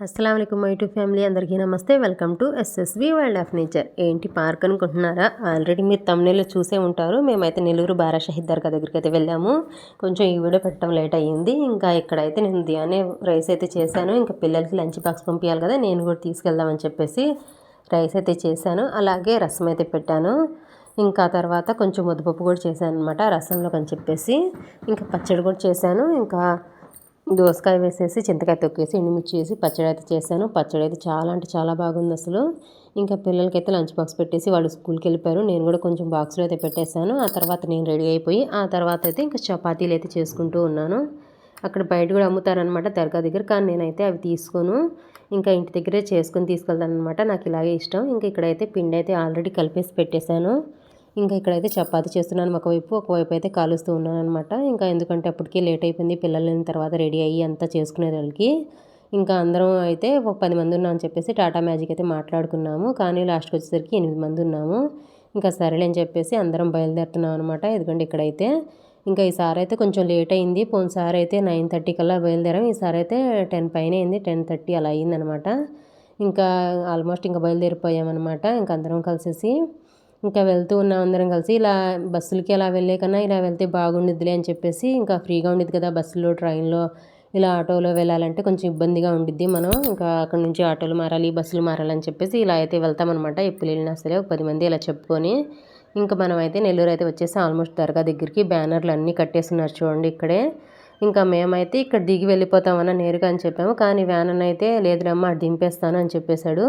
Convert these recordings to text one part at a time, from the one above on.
అస్సలం my YouTube family. అందరికీ నమస్తే. Welcome to SSV wild of nature. ఏంటి పార్క్ అనుకుంటున్నారా? ఆల్రెడీ మీరు తమిళలో చూసే ఉంటారు. మేమైతే నెల్లూరు బారా షహీద్ దర్గా దగ్గరికి అయితే వెళ్ళాము. కొంచెం ఈ వీడియో పెట్టడం లేట్ అయ్యింది. ఇంకా ఇక్కడైతే నేను ధ్యానే రైస్ అయితే చేశాను. ఇంకా పిల్లలకి లంచ్ బాక్స్ పంపించాలి కదా నేను కూడా తీసుకెళ్దామని చెప్పేసి రైస్ అయితే చేశాను. అలాగే రసం అయితే పెట్టాను. ఇంకా తర్వాత కొంచెం ముద్దపప్పు కూడా చేశాను అనమాట రసంలో అని చెప్పేసి. ఇంకా పచ్చడి కూడా చేశాను. ఇంకా దోసకాయ వేసేసి చింతకాయ తొక్కేసి ఎండుమిర్చి వేసి పచ్చడి అయితే చేశాను. పచ్చడి అయితే చాలా అంటే చాలా బాగుంది అసలు. ఇంకా పిల్లలకైతే లంచ్ బాక్స్ పెట్టేసి వాళ్ళు స్కూల్కి వెళ్ళిపోయారు. నేను కూడా కొంచెం బాక్స్లో అయితే పెట్టేశాను. ఆ తర్వాత నేను రెడీ అయిపోయి ఆ తర్వాత అయితే ఇంకా చపాతీలు అయితే చేసుకుంటూ ఉన్నాను. అక్కడ బయట కూడా అమ్ముతారనమాట దర్గా దగ్గర కానీ నేనైతే అవి తీసుకోను. ఇంకా ఇంటి దగ్గరే చేసుకొని తీసుకెళ్తాను అనమాట నాకు ఇలాగే ఇష్టం. ఇంకా ఇక్కడైతే పిండి అయితే ఆల్రెడీ కలిపేసి పెట్టేశాను. ఇంకా ఇక్కడైతే చపాతి చేస్తున్నాను. ఒకవైపు ఒకవైపు అయితే కాలుస్తూ ఉన్నాను అనమాట ఇంకా ఎందుకంటే అప్పటికే లేట్ అయిపోయింది. పిల్లలు తర్వాత రెడీ అయ్యి అంతా చేసుకునే వాళ్ళకి ఇంకా అందరం అయితే ఒక పది మంది ఉన్నామని చెప్పేసి టాటా మ్యాజిక్ అయితే మాట్లాడుకున్నాము. కానీ లాస్ట్కి వచ్చేసరికి ఎనిమిది మంది ఉన్నాము. ఇంకా సరేలే అని చెప్పేసి అందరం బయలుదేరుతున్నాం అనమాట ఎందుకంటే ఇక్కడైతే. ఇంకా ఈసారి అయితే కొంచెం లేట్ అయింది. పోయినసారి అయితే నైన్ థర్టీ కల్లా బయలుదేరాం. ఈసారి అయితే టెన్ పైన అయింది. టెన్ థర్టీ అలా అయిందనమాట ఇంకా ఆల్మోస్ట్ ఇంకా బయలుదేరిపోయామన్నమాట. ఇంకా అందరం కలిసేసి ఇంకా వెళ్తూ ఉన్నాం అందరం కలిసి. ఇలా బస్సులకి అలా వెళ్ళే కన్నా ఇలా వెళ్తే బాగుండిద్దిలే అని చెప్పేసి ఇంకా ఫ్రీగా ఉండిద్ది కదా బస్సులో ట్రైన్లో. ఇలా ఆటోలో వెళ్ళాలంటే కొంచెం ఇబ్బందిగా ఉండిద్ది మనం. ఇంకా అక్కడ నుంచి ఆటోలు మారాలి బస్సులు మారాలని చెప్పేసి ఇలా అయితే వెళ్తామన్నమాట. ఎప్పుడు వెళ్ళినా సరే ఒక పది మంది ఇలా చెప్పుకొని. ఇంకా మనం అయితే నెల్లూరు అయితే వచ్చేసి ఆల్మోస్ట్ దర్గా దగ్గరికి బ్యానర్లు అన్నీ కట్టేస్తున్నారు చూడండి ఇక్కడే. ఇంకా మేమైతే ఇక్కడ దిగి వెళ్ళిపోతామని నేరుగా అని చెప్పాము. కానీ వ్యాన్ అని అయితే లేదురమ్మా దింపేస్తాను అని చెప్పేశాడు.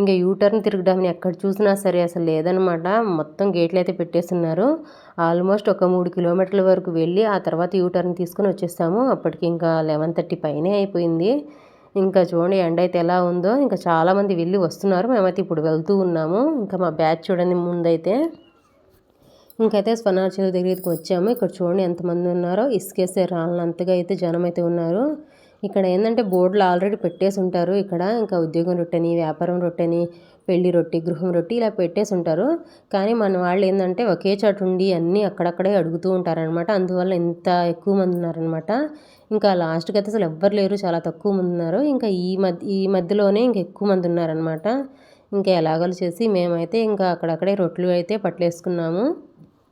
ఇంకా యూటర్న్ తిరగడాన్ని ఎక్కడ చూసినా సరే అసలు లేదనమాట మొత్తం గేట్లు అయితే పెట్టేస్తున్నారు. ఆల్మోస్ట్ ఒక మూడు కిలోమీటర్ల వరకు వెళ్ళి ఆ తర్వాత యూటర్న్ తీసుకుని వచ్చేస్తాము. అప్పటికి ఇంకా లెవెన్ థర్టీ పైనే అయిపోయింది. ఇంకా చూడండి ఎండ అయితే ఎలా ఉందో. ఇంకా చాలామంది వెళ్ళి వస్తున్నారు. మేమైతే ఇప్పుడు వెళ్తూ ఉన్నాము. ఇంకా మా బ్యాచ్ చూడండి ముందైతే. ఇంకైతే స్వర్ణాచల దగ్గరికి వచ్చాము. ఇక్కడ చూడండి ఎంతమంది ఉన్నారో. ఇసుకేసే రాళ్ళంతగా అయితే జనం అయితే ఉన్నారు. ఇక్కడ ఏంటంటే బోర్డులు ఆల్రెడీ పెట్టేసి ఉంటారు. ఇక్కడ ఇంకా ఉద్యోగం రొట్టెని వ్యాపారం రొట్టెని పెళ్ళి రొట్టి గృహం రొట్టి ఇలా పెట్టేసి ఉంటారు. కానీ మన వాళ్ళు ఏంటంటే ఒకే చోట ఉండి అన్నీ అక్కడక్కడే అడుగుతూ ఉంటారనమాట అందువల్ల ఇంత ఎక్కువ మంది ఉన్నారనమాట ఇంకా లాస్ట్కి అయితే అసలు ఎవ్వరు లేరు. చాలా తక్కువ మంది ఉన్నారు. ఇంకా ఈ మధ్య ఈ మధ్యలోనే ఇంకా ఎక్కువ మంది ఉన్నారనమాట ఇంకా ఎలాగోలు చేసి మేమైతే ఇంకా అక్కడక్కడే రొట్లు అయితే పట్టలేసుకున్నాము.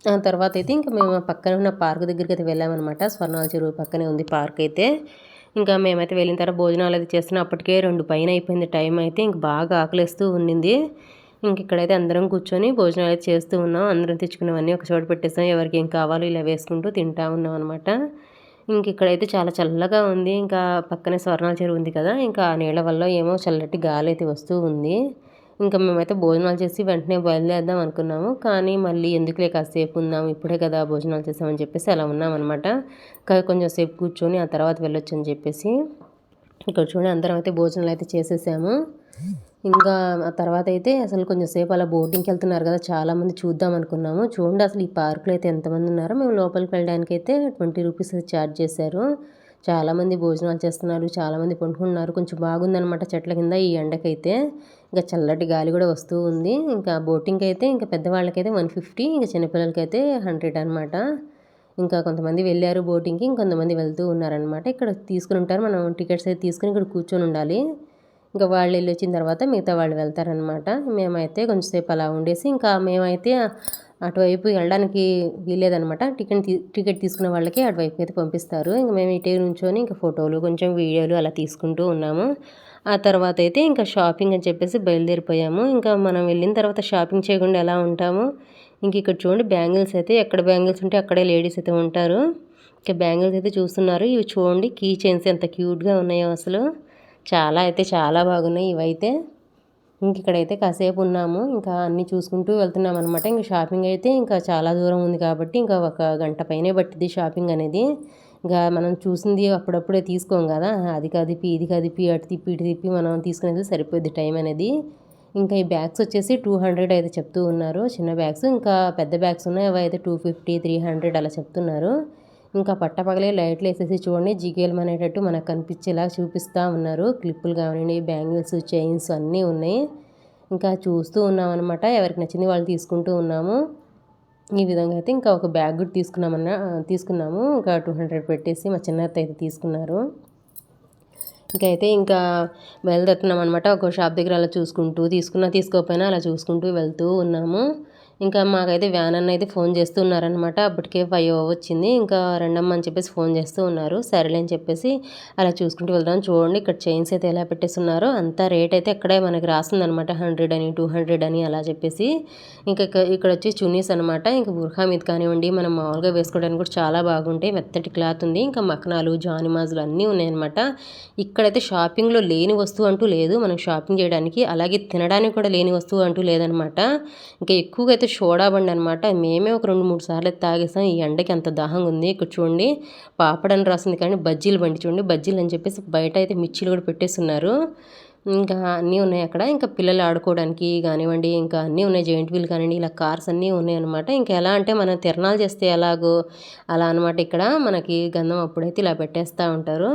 ఆ తర్వాత అయితే ఇంకా మేము పక్కన ఉన్న పార్క్ దగ్గరికి అయితే వెళ్ళామన్నమాట. స్వర్ణాల చెరువు పక్కనే ఉంది పార్క్ అయితే. ఇంకా మేమైతే వెళ్ళిన తర్వాత భోజనాలు అది చేస్తున్నాం అప్పటికే రెండు పైన అయిపోయింది టైం అయితే. ఇంక బాగా ఆకలిస్తూ ఉండింది. ఇంక ఇక్కడైతే అందరం కూర్చొని భోజనాలు అయితే చేస్తూ ఉన్నాం. అందరం తెచ్చుకున్నవన్నీ ఒక చోట పెట్టేస్తాం. ఎవరికి ఏం కావాలో ఇలా వేసుకుంటూ తింటా ఉన్నాం అనమాట ఇంక ఇక్కడైతే చాలా చల్లగా ఉంది. ఇంకా పక్కనే స్వర్ణాల చెరువు ఉంది కదా. ఇంకా ఆ నీళ్ళ వల్ల ఏమో చల్లటి గాలి అయితే వస్తూ ఉంది. ఇంకా మేమైతే భోజనాలు చేసి వెంటనే బయలుదేరదాం అనుకున్నాము. కానీ మళ్ళీ ఎందుకులే కాసేపు ఉందాం ఇప్పుడే కదా భోజనాలు చేసామని చెప్పేసి అలా ఉన్నామన్నమాట కొంచెం సేపు కూర్చొని ఆ తర్వాత వెళ్ళొచ్చు అని చెప్పేసి ఇక్కడ చూడండి అందరం అయితే భోజనాలు అయితే చేసేసాము. ఇంకా ఆ తర్వాత అయితే అసలు కొంచెం సేపు అలా బోటింగ్కి వెళ్తున్నారు కదా చాలామంది చూద్దాం అనుకున్నాము. చూడండి అసలు ఈ పార్కులో అయితే ఎంతమంది ఉన్నారో మేము లోపలికి వెళ్ళడానికి అయితే ట్వంటీ రూపీస్ ఛార్జ్ చేశారు. చాలామంది భోజనాలు చేస్తున్నారు చాలామంది పండుకుంటున్నారు కొంచెం బాగుందనమాట చెట్ల కింద ఈ ఎండకైతే. ఇంకా చల్లటి గాలి కూడా వస్తూ ఉంది. ఇంకా బోటింగ్ అయితే ఇంకా పెద్దవాళ్ళకైతే వన్ ఫిఫ్టీ ఇంకా చిన్నపిల్లలకైతే హండ్రెడ్ అనమాట ఇంకా కొంతమంది వెళ్ళారు బోటింగ్కి ఇంకొంతమంది వెళ్తూ ఉన్నారనమాట ఇక్కడ తీసుకుని ఉంటారు. మనం టికెట్స్ అయితే తీసుకుని ఇక్కడ కూర్చొని ఉండాలి. ఇంకా వాళ్ళు వెళ్ళి వచ్చిన తర్వాత మిగతా వాళ్ళు వెళ్తారనమాట మేమైతే కొంచెంసేపు అలా ఉండేసి ఇంకా మేమైతే అటువైపు వెళ్ళడానికి వీలేదనమాట టికెట్ టికెట్ తీసుకున్న వాళ్ళకి అటువైపు అయితే పంపిస్తారు. ఇంకా మేము ఇటే నుంచొని ఇంకా ఫోటోలు కొంచెం వీడియోలు అలా తీసుకుంటూ ఉన్నాము. ఆ తర్వాత అయితే ఇంకా షాపింగ్ అని చెప్పేసి బయలుదేరిపోయాము. ఇంకా మనం వెళ్ళిన తర్వాత షాపింగ్ చేయకుండా ఎలా ఉంటాము? ఇంక ఇక్కడ చూడండి బ్యాంగిల్స్ అయితే ఎక్కడ బ్యాంగిల్స్ ఉంటే అక్కడే లేడీస్ అయితే ఉంటారు. ఇంకా బ్యాంగిల్స్ అయితే చూస్తున్నారు. ఇవి చూడండి కీ చైన్స్ ఎంత క్యూట్గా ఉన్నాయో అసలు. చాలా అయితే చాలా బాగున్నాయి. ఇవైతే ఇంక ఇక్కడైతే కాసేపు ఉన్నాము. ఇంకా అన్నీ చూసుకుంటూ వెళ్తున్నాం అనమాట ఇంకా షాపింగ్ అయితే ఇంకా చాలా దూరం ఉంది కాబట్టి ఇంకా ఒక గంట పైనే పట్టింది షాపింగ్ అనేది. ఇంకా మనం చూసింది అప్పుడప్పుడే తీసుకోం కదా. అది కదిపి ఇది కదిపి అటు తిప్పి ఇటు తిప్పి మనం తీసుకునేది సరిపోద్ది టైం అనేది. ఇంకా ఈ బ్యాగ్స్ వచ్చేసి టూ హండ్రెడ్ అయితే చెప్తూ ఉన్నారు. చిన్న బ్యాగ్స్ ఇంకా పెద్ద బ్యాగ్స్ ఉన్నాయి. అవి అయితే టూ ఫిఫ్టీ త్రీ హండ్రెడ్ అలా చెప్తున్నారు. ఇంకా పట్టపగలే లైట్లు వేసేసి చూడండి. జిగేలు అనేటట్టు మనకు కనిపించేలా చూపిస్తూ ఉన్నారు. క్లిప్పులు కానివ్వండి బ్యాంగిల్స్ చైన్స్ అన్నీ ఉన్నాయి. ఇంకా చూస్తూ ఉన్నామన్నమాట. ఎవరికి నచ్చింది వాళ్ళు తీసుకుంటూ ఉన్నాము. ఈ విధంగా అయితే ఇంకా ఒక బ్యాగ్ కూడా తీసుకున్నామన్నా తీసుకున్నాము. ఇంకా టూ హండ్రెడ్ పెట్టేసి మా చిన్నత్త అయితే తీసుకున్నారు. ఇంకైతే ఇంకా బయలుదేరుతున్నాం అనమాట ఒక షాప్ దగ్గర అలా చూసుకుంటూ తీసుకున్నా తీసుకోకపోయినా అలా చూసుకుంటూ వెళ్తూ ఉన్నాము. ఇంకా మాకైతే వ్యాన్ అన్న అయితే ఫోన్ చేస్తూ ఉన్నారనమాట అప్పటికే ఫైవ్ వచ్చింది ఇంకా రెండమ్మ అని చెప్పేసి ఫోన్ చేస్తూ ఉన్నారు. సరేలే అని చెప్పేసి అలా చూసుకుంటూ వెళ్దాం. చూడండి ఇక్కడ చైన్స్ అయితే ఎలా పెట్టేస్తున్నారో. అంత రేట్ అయితే ఇక్కడే మనకి రాసిందనమాట హండ్రెడ్ అని టూ హండ్రెడ్ అని అలా చెప్పేసి. ఇంకా ఇక్కడ వచ్చి చున్నీస్ అనమాట ఇంకా బుర్ఖా మీద కానివ్వండి మనం మామూలుగా వేసుకోవడానికి కూడా చాలా బాగుంటాయి మెత్తటి క్లాత్ ఉంది. ఇంకా మఖనాలు జానిమాజులు అన్నీ ఉన్నాయన్నమాట. ఇక్కడైతే షాపింగ్లో లేని వస్తువు అంటూ లేదు. మనం షాపింగ్ చేయడానికి అలాగే తినడానికి కూడా లేని వస్తువు అంటూ లేదనమాట ఇంకా ఎక్కువగా అయితే సోడా బండి అనమాట మేమే ఒక రెండు మూడు సార్లు తాగేసాం. ఈ ఎండకి ఎంత దాహంగా ఉంది. ఇక్కడ చూడండి పాపడని రాసింది కానీ బజ్జీలు బండి చూడండి బజ్జీలు అని చెప్పేసి బయట అయితే మిర్చీలు కూడా పెట్టేస్తున్నారు. ఇంకా అన్నీ ఉన్నాయి అక్కడ. ఇంకా పిల్లలు ఆడుకోవడానికి కానివ్వండి ఇంకా అన్నీ ఉన్నాయి. జెయింట్ వీల్ కానివ్వండి ఇలా కార్స్ అన్నీ ఉన్నాయి అనమాట ఇంకా ఎలా అంటే మనం తిరణాలు చేస్తే ఎలాగో అలా అనమాట ఇక్కడ. మనకి గంధం అప్పుడైతే ఇలా పెట్టేస్తూ ఉంటారు.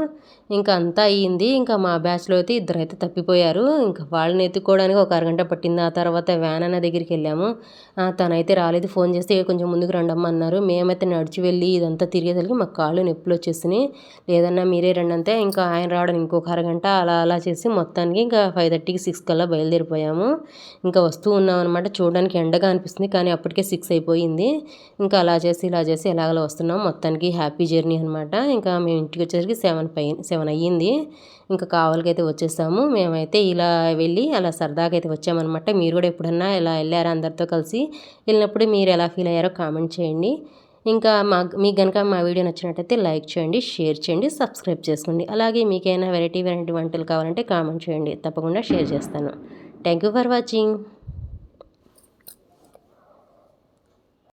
ఇంకా అంతా అయ్యింది. ఇంకా మా బ్యాచ్లో అయితే ఇద్దరు అయితే తప్పిపోయారు. ఇంకా వాళ్ళని ఎత్తుకోవడానికి ఒక అరగంట పట్టింది. ఆ తర్వాత వ్యాన్ అన్న దగ్గరికి వెళ్ళాము. తనైతే రాలేదు. ఫోన్ చేస్తే కొంచెం ముందుకు రండమ్మ అన్నారు. మేమైతే నడిచి వెళ్ళి ఇదంతా తిరిగేసరికి మాకు కాళ్ళు నొప్పులు వచ్చేసినాయి. లేదన్నా మీరే రండి అంతే ఇంకా ఆయన రావడం ఇంకొక అరగంట అలా అలా చేసి మొత్తానికి ఇంకా ఫైవ్ థర్టీకి సిక్స్ కల్లా బయలుదేరిపోయాము. ఇంకా వస్తూ ఉన్నాం అనమాట చూడడానికి ఎండగా అనిపిస్తుంది కానీ అప్పటికే సిక్స్ అయిపోయింది. ఇంకా అలా చేసి ఇలా చేసి ఎలాగలా వస్తున్నాం. మొత్తానికి హ్యాపీ జర్నీ అనమాట ఇంకా మేము ఇంటికి వచ్చేసరికి సెవెన్ పైన సెవెన్ అయ్యింది. ఇంకా కావాలకైతే వచ్చేసాము మేమైతే ఇలా వెళ్ళి అలా సరదాగా అయితే వచ్చామన్నమాట. మీరు కూడా ఎప్పుడన్నా ఇలా వెళ్ళారా అందరితో కలిసి? వెళ్ళినప్పుడు మీరు ఎలా ఫీల్ అయ్యారో కామెంట్ చేయండి. ఇంకా మా మీకు కనుక మా వీడియో నచ్చినట్టయితే లైక్ చేయండి షేర్ చేయండి సబ్స్క్రైబ్ చేసుకోండి. అలాగే మీకైనా వెరైటీ వెరైటీ వంటలు కావాలంటే కామెంట్ చేయండి. తప్పకుండా షేర్ చేస్తాను. Thank you for watching.